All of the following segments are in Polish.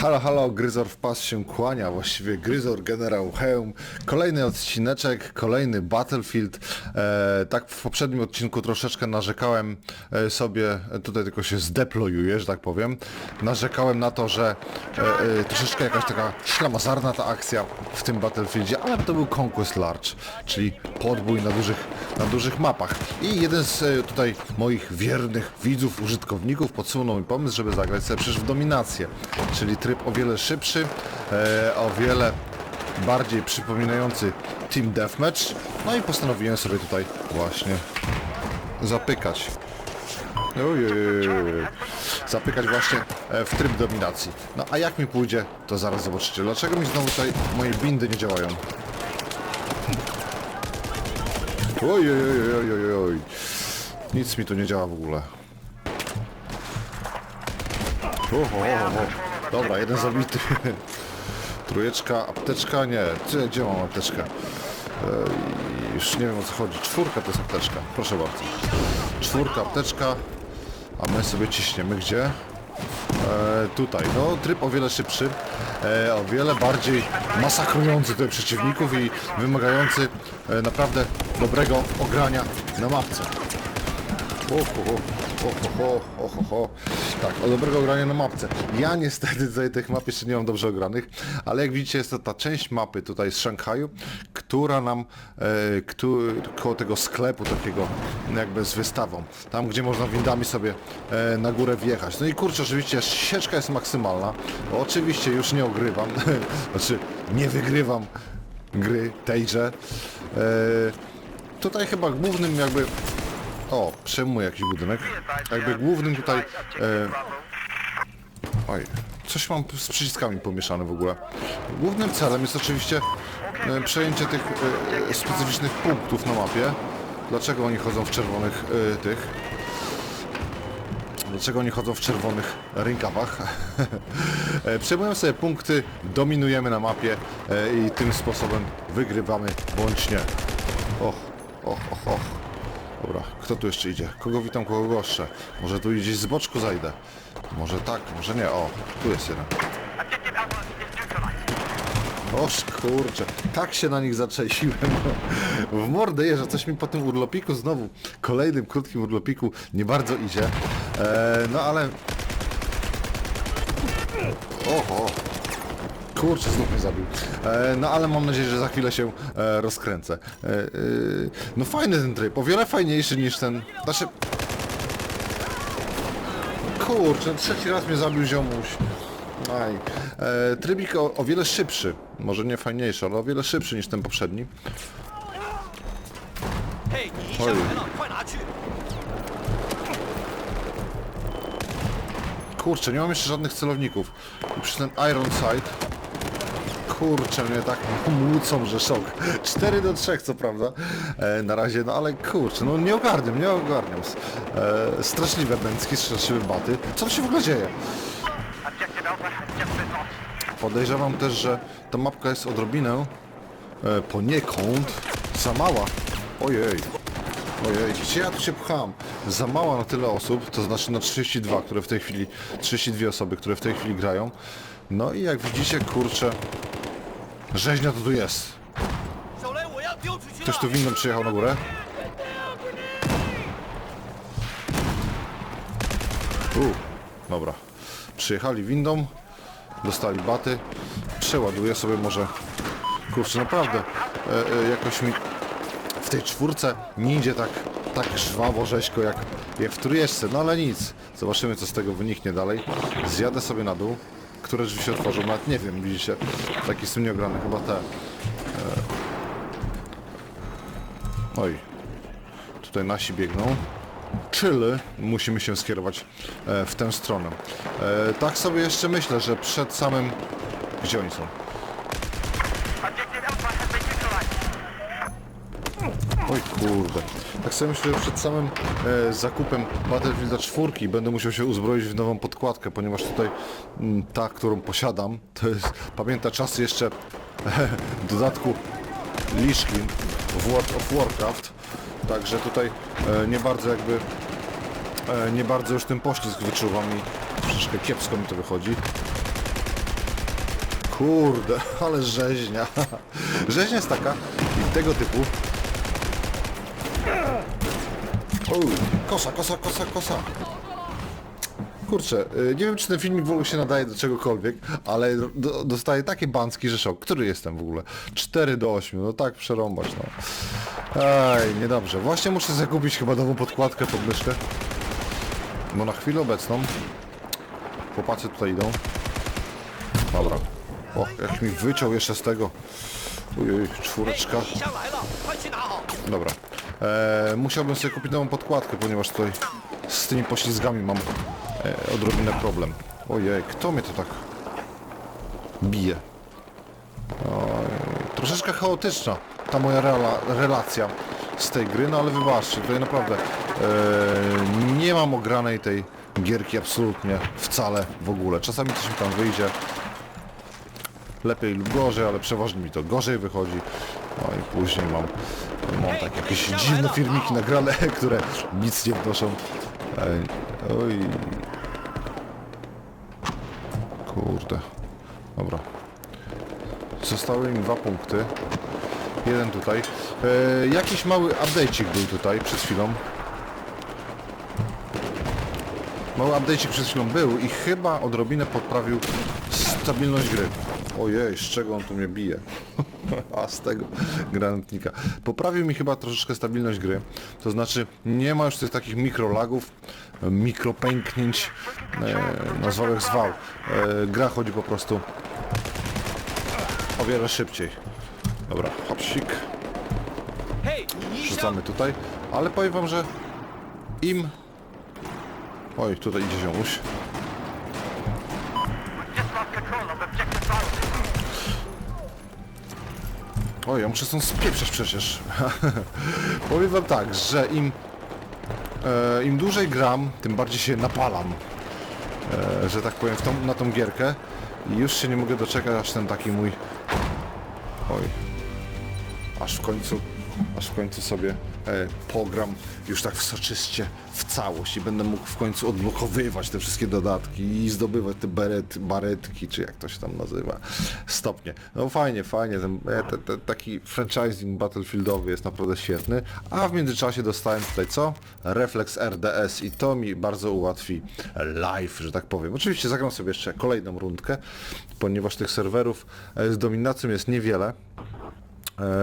Halo, halo, Gryzor w pas się kłania, właściwie Gryzor Generał Hełm. Kolejny odcineczek, kolejny Battlefield. E, tak w poprzednim odcinku troszeczkę narzekałem e, sobie, tutaj tylko się zdeplojuję, że tak powiem. Narzekałem na to, że e, e, troszeczkę jakaś taka ślamazarna ta akcja w tym Battlefieldzie, ale to był Conquest Large, czyli podbój na dużych, na dużych mapach. I jeden z e, tutaj moich wiernych widzów, użytkowników podsunął mi pomysł, żeby zagrać sobie przecież w dominację, czyli tryb o wiele szybszy, e, o wiele bardziej przypominający Team Deathmatch. No i postanowiłem sobie tutaj właśnie zapykać. Ojej, zapykać właśnie e, w tryb dominacji. No a jak mi pójdzie, to zaraz zobaczycie. Dlaczego mi znowu tutaj moje bindy nie działają? Ojej. Nic mi tu nie działa w ogóle. Oho, oho, oho. Dobra, jeden zabity. Trójeczka, apteczka, nie. Gdzie, gdzie mam apteczkę? Ej, już nie wiem o co chodzi. Czwórka to jest apteczka. Proszę bardzo. Czwórka, apteczka. A my sobie ciśniemy gdzie? E, tutaj, no tryb o wiele szybszy, e, o wiele bardziej masakrujący tutaj przeciwników i wymagający e, naprawdę dobrego ogrania na mapce. Oho, oho, oho, oho. Tak, o dobrego grania na mapce. Ja niestety tutaj tych map jeszcze nie mam dobrze ogranych, ale jak widzicie jest to ta część mapy tutaj z Szanghaju, która nam e, któ, koło tego sklepu takiego jakby z wystawą, tam gdzie można windami sobie e, na górę wjechać. No i kurczę, oczywiście sieczka jest maksymalna. Oczywiście już nie ogrywam, znaczy nie wygrywam gry tejże. E, tutaj chyba głównym jakby o, przejmuję jakiś budynek. Jakby głównym tutaj... E... Oj, coś mam z przyciskami pomieszane w ogóle. Głównym celem jest oczywiście e, przejęcie tych e, specyficznych punktów na mapie. Dlaczego oni chodzą w czerwonych e, tych? Dlaczego oni chodzą w czerwonych rękawach? E, Przejmujemy sobie punkty, dominujemy na mapie e, i tym sposobem wygrywamy bądź nie. Och, och, och, och. Dobra, kto tu jeszcze idzie? Kogo witam, kogo goszczę? Może tu gdzieś z boczku zajdę? Może tak, może nie. O, tu jest jeden. Oż kurczę, tak się na nich zaczęsiłem. W mordę jeżdżę, coś mi po tym urlopiku znowu, kolejnym krótkim urlopiku nie bardzo idzie. E, no ale... Oho, Kurczę, znów mnie zabił. E, no ale mam nadzieję, że za chwilę się e, rozkręcę. E, e, no fajny ten tryb, o wiele fajniejszy niż ten... Znaczy... Kurczę, trzeci raz mnie zabił ziomuś. Aj. E, trybik o, o wiele szybszy. Może nie fajniejszy, ale o wiele szybszy niż ten poprzedni. Oj. Kurczę, nie mam jeszcze żadnych celowników. I ten Iron Sight. Kurczę, mnie tak młócą, że szok. 4 do 3, co prawda. E, na razie, no ale kurczę, no nie ogarniam, nie ogarniam. E, straszliwe bęcki, straszliwe baty. Co się w ogóle dzieje? Podejrzewam też, że ta mapka jest odrobinę e, poniekąd za mała. Ojej. Ojej, gdzie ja tu się pcham? Za mała na tyle osób, to znaczy na 32, które w tej chwili, 32 osoby, które w tej chwili grają. No i jak widzicie, kurczę, Rzeźnia to tu jest. Ktoś tu windą przyjechał na górę. U, dobra. Przyjechali windą, dostali baty. Przeładuję sobie może... Kurczę, naprawdę, e, e, jakoś mi w tej czwórce nie idzie tak, tak żwawo, rzeźko jak, jak w trójeczce. No ale nic, zobaczymy co z tego wyniknie dalej. Zjadę sobie na dół. Które drzwi się otworzą? Nawet nie wiem, widzicie. Taki jestem nieograny, chyba te. Oj, tutaj nasi biegną. Czyli musimy się skierować e, w tę stronę. E, tak sobie jeszcze myślę, że przed samym... Gdzie oni są? Oj kurde. Tak sobie myślę, że przed samym e, zakupem Battlefielda 4 będę musiał się uzbroić w nową podkładkę, ponieważ tutaj m, ta, którą posiadam, to jest, pamięta czasy jeszcze e, dodatku Liszkin w World of Warcraft. Także tutaj e, nie bardzo jakby e, nie bardzo już ten poślizg wyczuwam i troszeczkę kiepsko mi to wychodzi. Kurde, ale rzeźnia. Rzeźnia jest taka i tego typu. Kosa, kosa, kosa, kosa. Kurczę, y, nie wiem czy ten filmik w ogóle się nadaje do czegokolwiek, ale do, dostaję takie banski, że szok. Który jestem w ogóle? 4 do 8, no tak przerąbasz no. Ej, niedobrze. Właśnie muszę zakupić chyba nową podkładkę pod myszkę. Bo no na chwilę obecną chłopacy tutaj idą. Dobra. O, jak mi wyciął jeszcze z tego. Ujej, czwóreczka. Dobra. Eee, musiałbym sobie kupić nową podkładkę, ponieważ tutaj z tymi poślizgami mam e, odrobinę problem. Ojej, kto mnie to tak bije? Oj, troszeczkę chaotyczna ta moja rela, relacja z tej gry, no ale wybaczcie, tutaj naprawdę e, nie mam ogranej tej gierki absolutnie, wcale w ogóle. Czasami coś mi tam wyjdzie, lepiej lub gorzej, ale przeważnie mi to gorzej wychodzi. No i później mam, mam tak jakieś dziwne filmiki nagrane, które nic nie wnoszą. Oj. Kurde. Dobra. Zostały mi dwa punkty. Jeden tutaj. E, jakiś mały update'cik był tutaj przed chwilą. Mały update'cik przed chwilą był i chyba odrobinę poprawił stabilność gry. Ojej, z czego on tu mnie bije? A z tego granatnika. Poprawił mi chyba troszeczkę stabilność gry. To znaczy nie ma już tych takich mikrolagów, mikropęknięć e, na zwałek zwał. E, gra chodzi po prostu o wiele szybciej. Dobra, hopsik. Rzucamy tutaj. Ale powiem wam, że im... Oj, tutaj idzie ziomuś. Oj, ja muszę stąd spieprzeć przecież. powiem wam tak, że im... E, Im dłużej gram, tym bardziej się napalam. E, że tak powiem, tą, na tą gierkę. I już się nie mogę doczekać, aż ten taki mój... Oj, aż w końcu, aż w końcu sobie e, pogram już tak w soczyście w całość i będę mógł w końcu odblokowywać te wszystkie dodatki i zdobywać te beret, baretki, czy jak to się tam nazywa, stopnie. No fajnie, fajnie, ten, e, te, te, taki franchising battlefieldowy jest naprawdę świetny, a w międzyczasie dostałem tutaj co? Reflex RDS i to mi bardzo ułatwi live, że tak powiem. Oczywiście zagram sobie jeszcze kolejną rundkę, ponieważ tych serwerów e, z dominacją jest niewiele,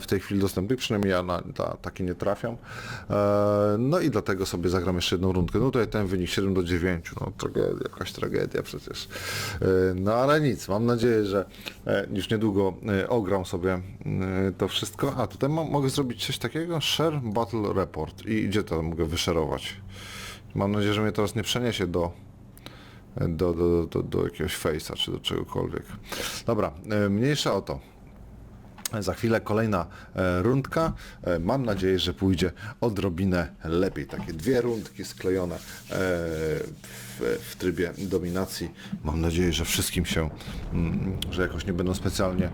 w tej chwili dostępnych, przynajmniej ja na, na takie nie trafiam. E, No i dlatego sobie zagram jeszcze jedną rundkę. No tutaj ten wynik 7 do 9, no tragedia, jakaś tragedia przecież. E, No ale nic, mam nadzieję, że e, już niedługo e, ogram sobie e, to wszystko. A tutaj mam, mogę zrobić coś takiego, share battle report i gdzie to mogę wyszerować? Mam nadzieję, że mnie teraz nie przeniesie do do, do, do, do jakiegoś face'a czy do czegokolwiek. Dobra, e, mniejsza o to. Za chwilę kolejna e, rundka. E, mam nadzieję, że pójdzie odrobinę lepiej. Takie dwie rundki sklejone e, w, w trybie dominacji. Mam nadzieję, że wszystkim się, mm, że jakoś nie będą specjalnie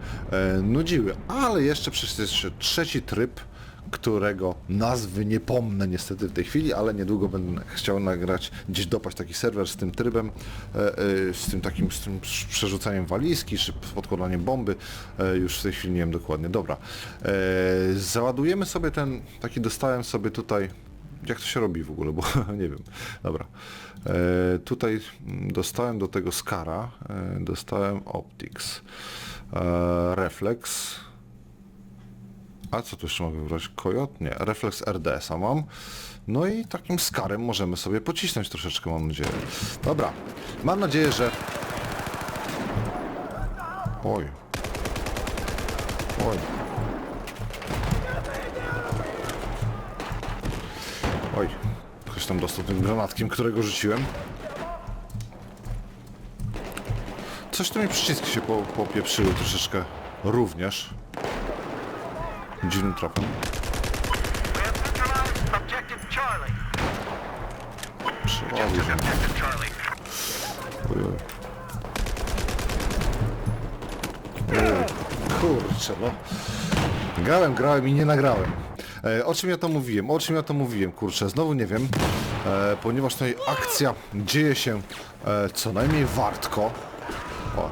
nudziły. Ale jeszcze przecież trzeci tryb, którego nazwy nie pomnę niestety w tej chwili, ale niedługo będę chciał nagrać, gdzieś dopaść taki serwer z tym trybem, e, e, z tym takim z tym przerzucaniem walizki, czy podkładaniem bomby, e, już w tej chwili nie wiem dokładnie. Dobra, załadujemy sobie ten, taki dostałem sobie tutaj, jak to się robi w ogóle, bo nie wiem. Dobra, tutaj dostałem do tego Skara, dostałem Optics, Reflex, a co tu jeszcze mogę wybrać? Kojot? Nie. Reflex RDS-a mam. No i takim skarem możemy sobie pocisnąć troszeczkę, mam nadzieję. Dobra. Mam nadzieję, że... Oj. Oj. Oj. Ktoś tam dostał tym granatkiem, którego rzuciłem. Coś tu mi przyciski się po, popieprzyły troszeczkę również. Dziwnym Charlie. Przeładuj się. Ojej. Kurczę, no. Grałem, grałem i nie nagrałem. E, o czym ja to mówiłem? O czym ja to mówiłem? Kurczę, znowu nie wiem. E, ponieważ tutaj akcja dzieje się e, co najmniej wartko. O.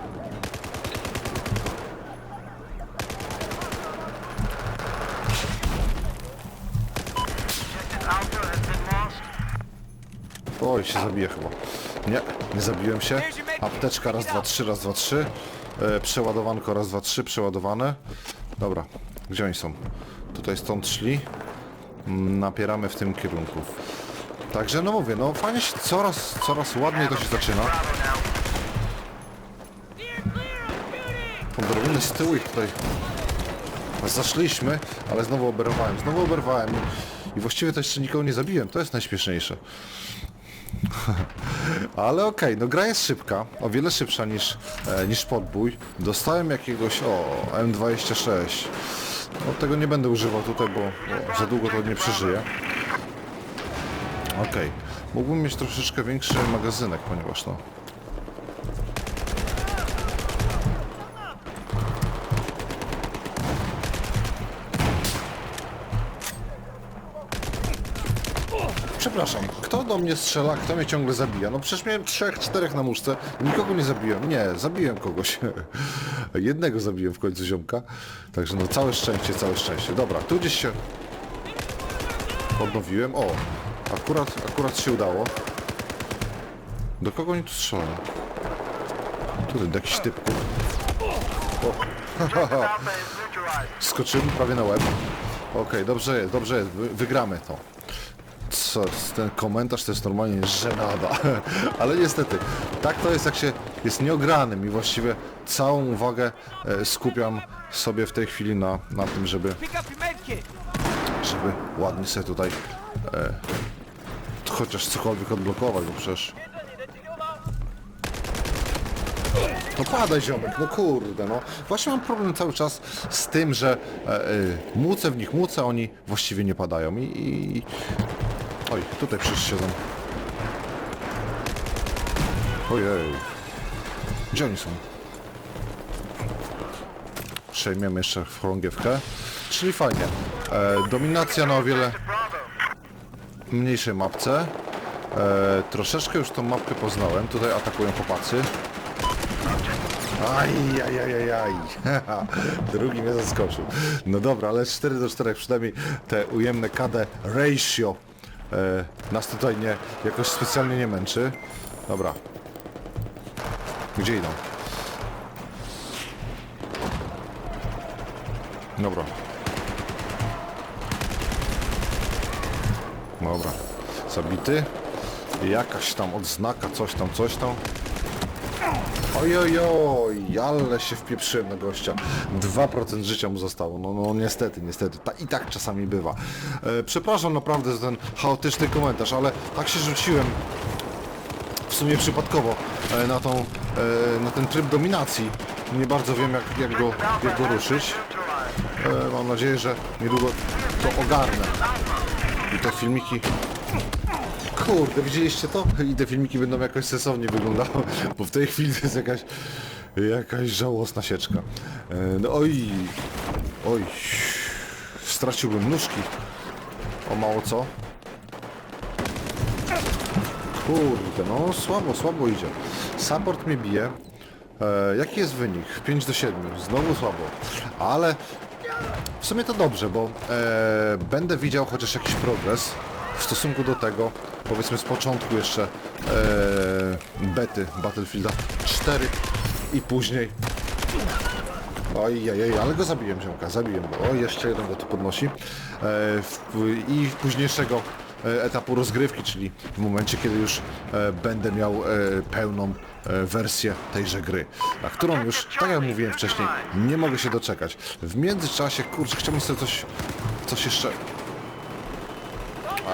Oj, się zabiję chyba. Nie, nie zabiłem się. Apteczka raz, dwa, trzy, raz, dwa, trzy. E, przeładowanko raz, dwa, trzy, przeładowane. Dobra, gdzie oni są? Tutaj stąd szli. Mm, Napieramy w tym kierunku. Także no mówię, no fajnie się coraz, coraz ładniej to się zaczyna. Odrobinę z tyłu ich tutaj zaszliśmy, ale znowu oberwałem, znowu oberwałem i właściwie to jeszcze nikogo nie zabiłem, to jest najśmieszniejsze. Ale okej, no gra jest szybka, o wiele szybsza niż, e, niż podbój. Dostałem jakiegoś, o, M26. No tego nie będę używał tutaj, bo, za długo to nie przeżyję. Okej, mógłbym mieć troszeczkę większy magazynek, ponieważ no... Przepraszam, kto do mnie strzela, kto mnie ciągle zabija? No przecież miałem trzech, czterech na muszce, nikogo nie zabiłem. Nie, zabiłem kogoś. Jednego zabiłem w końcu ziomka. Także no całe szczęście, całe szczęście. Dobra, tu gdzieś się odnowiłem. O, akurat, akurat się udało. Do kogo oni tu strzelają? Tutaj do jakichś typków. O. Skoczyłem prawie na łeb. Okej, dobrze jest, dobrze jest, Wy, wygramy to. Co, ten komentarz to jest normalnie żenada. Ale niestety, tak to jest jak się jest nieogranym i właściwie całą uwagę e, skupiam sobie w tej chwili na, na tym, żeby, żeby ładnie sobie tutaj e, chociaż cokolwiek odblokować, bo przecież... No padaj ziomek, no kurde, no. Właśnie mam problem cały czas z tym, że e, e, mucę w nich mucę, oni właściwie nie padają i... i... Oj, tutaj przecież siedzą. Ojej. Gdzie oni są? Przejmiemy jeszcze chorągiewkę. Czyli fajnie. E, dominacja na o wiele mniejszej mapce. E, troszeczkę już tą mapkę poznałem. Tutaj atakują chłopacy. Aj, aj, aj, aj, aj. Drugi mnie zaskoczył. No dobra, ale 4 do 4 przynajmniej te ujemne KD ratio nas tutaj nie, jakoś specjalnie nie męczy. Dobra. Gdzie idą? Dobra. Dobra. Zabity. Jakaś tam odznaka, coś tam, coś tam. Ojojoj, ale się wpieprzyłem na gościa. 2% życia mu zostało. No, no niestety, niestety. Ta, I tak czasami bywa. E, przepraszam naprawdę za ten chaotyczny komentarz, ale tak się rzuciłem w sumie przypadkowo e, na, tą, e, na ten tryb dominacji. Nie bardzo wiem jak, jak, go, jak go ruszyć. E, mam nadzieję, że niedługo to ogarnę. I te filmiki Kurde, widzieliście to? I te filmiki będą jakoś sensownie wyglądały, bo w tej chwili to jest jakaś, jakaś żałosna sieczka. E, no oj, oj, straciłbym nóżki. O mało co? Kurde, no słabo, słabo idzie. Support mnie bije. E, jaki jest wynik? 5 do 7. Znowu słabo. Ale w sumie to dobrze, bo e, będę widział chociaż jakiś progres w stosunku do tego, powiedzmy z początku jeszcze e, bety Battlefielda 4 i później. Oj, oj, oj, ale go zabiłem ziomka, zabiłem go. O, jeszcze jeden go tu podnosi. E, w, I późniejszego e, etapu rozgrywki, czyli w momencie, kiedy już e, będę miał e, pełną e, wersję tejże gry, na którą już, tak jak mówiłem wcześniej, nie mogę się doczekać. W międzyczasie, kurczę, chciałbym sobie coś, coś jeszcze...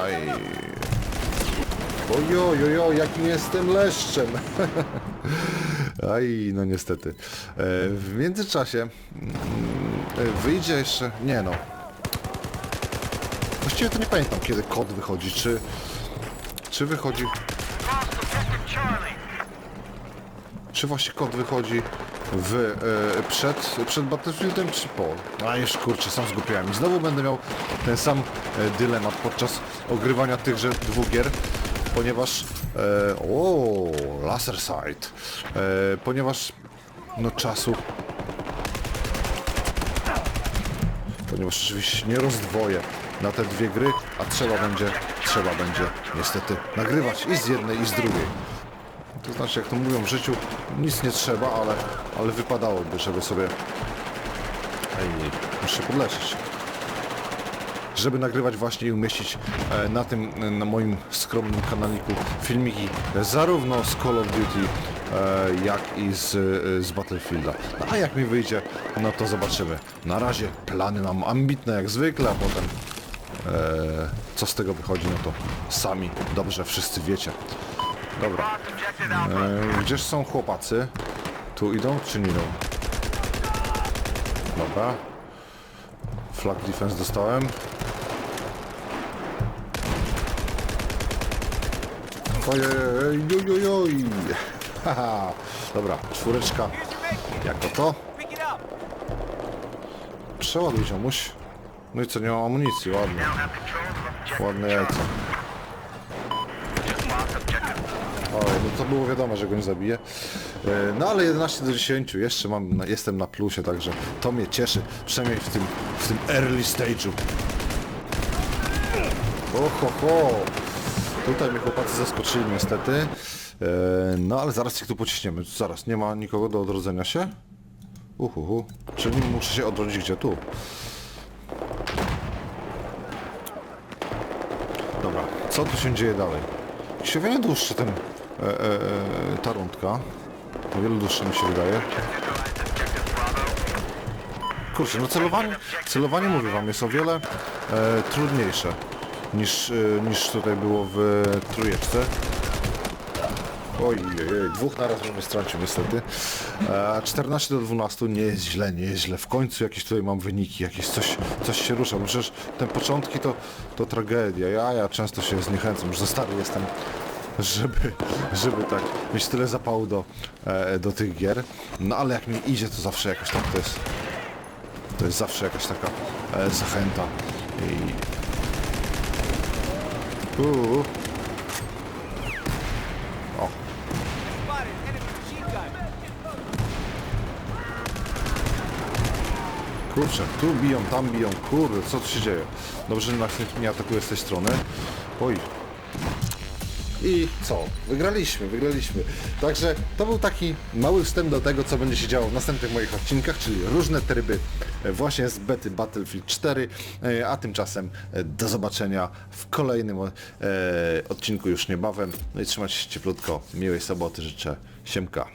Aj... Ojoj, ojoj, jakim jestem leszczem. Aj, no niestety. E, w międzyczasie mm, e, wyjdzie jeszcze... Nie no. Właściwie to nie pamiętam, kiedy kod wychodzi. Czy... Czy wychodzi... Czy właśnie kod wychodzi w, e, przed, przed Battlefieldem, czy po? A już kurczę, sam zgubiłem. I znowu będę miał ten sam e, dylemat podczas ogrywania tychże dwóch gier, ponieważ... E, o, laser sight. E, ponieważ no czasu... Ponieważ oczywiście nie rozdwoję na te dwie gry, a trzeba będzie, trzeba będzie niestety nagrywać i z jednej i z drugiej. To znaczy, jak to mówią w życiu, nic nie trzeba, ale, ale wypadałoby, żeby sobie... Ej, muszę podleczyć żeby nagrywać właśnie i umieścić e, na tym, e, na moim skromnym kanaliku filmiki zarówno z Call of Duty, e, jak i z, e, z Battlefielda. No, a jak mi wyjdzie, no to zobaczymy. Na razie plany mam ambitne jak zwykle, a potem e, co z tego wychodzi, no to sami dobrze wszyscy wiecie. Dobra. E, gdzież są chłopacy? Tu idą czy nie idą? Dobra. Flag defense dostałem. Ojej, ojoj, Haha. Dobra, czwóreczka. Jako to? Przeładuj ziomuś. No i co, nie mam amunicji, ładnie. Ładne jajce. Oj, no to było wiadomo, że go nie zabiję. E, No ale 11 do 10, jeszcze mam, jestem na plusie, także to mnie cieszy. Przynajmniej w tym, w tym early stage'u. Oho, ho. Tutaj mnie chłopacy zaskoczyli niestety. E, No ale zaraz ich tu pociśniemy. Zaraz, nie ma nikogo do odrodzenia się? Uhuhu. Czyli muszę się odrodzić gdzie tu? Dobra, co tu się dzieje dalej? Się wiele dłuższy ten, e, e, e, ta rundka. O wiele dłuższy mi się wydaje. Kurczę, no celowanie, celowanie mówię wam, jest o wiele e, trudniejsze niż, e, niż tutaj było w trójeczce. Oj, oj, dwóch naraz bym stracił niestety. E, 14 do 12 nie jest źle, nie jest źle. W końcu jakieś tutaj mam wyniki, jakieś coś, coś się rusza. Bo Przecież te początki to, to tragedia. Ja, ja często się zniechęcam, już za stary jestem, żeby, żeby tak mieć tyle zapału do, e, do tych gier. No ale jak mi idzie, to zawsze jakoś tak to jest. To jest zawsze jakaś taka e, zachęta. I... Uuu. Kurczę, tu biją, tam biją, kurde, co tu się dzieje? Dobrze, że nas nie- atakuje z tej strony. Oj. I co? Wygraliśmy, wygraliśmy. Także to był taki mały wstęp do tego, co będzie się działo w następnych moich odcinkach, czyli różne tryby właśnie z bety Battlefield 4, e, a tymczasem e, do zobaczenia w kolejnym e, odcinku już niebawem. No i trzymajcie się cieplutko. Miłej soboty życzę. Siemka.